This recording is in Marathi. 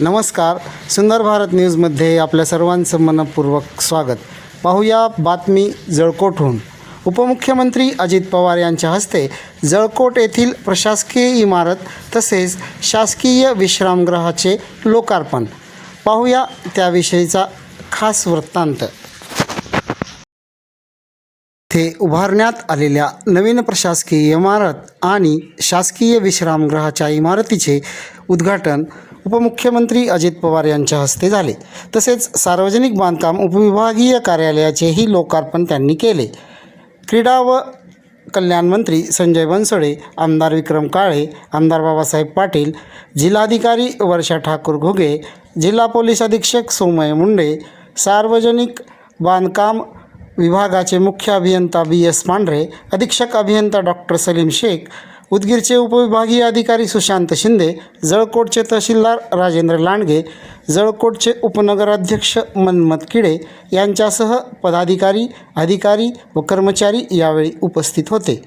नमस्कार सुंदर भारत न्यूजमध्ये आपल्या सर्वांचं मनपूर्वक स्वागत. पाहूया बातमी जळकोटहून. उपमुख्यमंत्री अजित पवार यांच्या हस्ते जळकोट येथील प्रशासकीय इमारत तसेच शासकीय विश्रामगृहाचे लोकार्पण पाहूया त्याविषयीचा खास वृत्तांत. ते उभारण्यात आलेल्या नवीन प्रशासकीय इमारत आणि शासकीय विश्रामगृहाच्या इमारतीचे उद्घाटन उपमुख्यमंत्री अजित पवार यांच्या हस्ते झाले. तसेच सार्वजनिक बांधकाम उपविभागीय कार्यालयाचेही लोकार्पण त्यांनी केले. क्रीडा व कल्याण मंत्री संजय बनसोडे आमदार विक्रम काळे आमदार बाबासाहेब पाटील जिल्हाधिकारी वर्षा ठाकूर घुगे जिल्हा पोलीस अधीक्षक सोमय मुंडे सार्वजनिक बांधकाम विभागाचे मुख्य अभियंता बी एस पांढरे अधीक्षक अभियंता डॉक्टर सलीम शेख उदगीरचे उपविभागीय अधिकारी सुशांत शिंदे जळकोटचे तहसीलदार राजेंद्र लांडगे जळकोटचे उपनगराध्यक्ष मन्मथ किडे यांच्यासह पदाधिकारी अधिकारी व कर्मचारी यावेळी उपस्थित होते.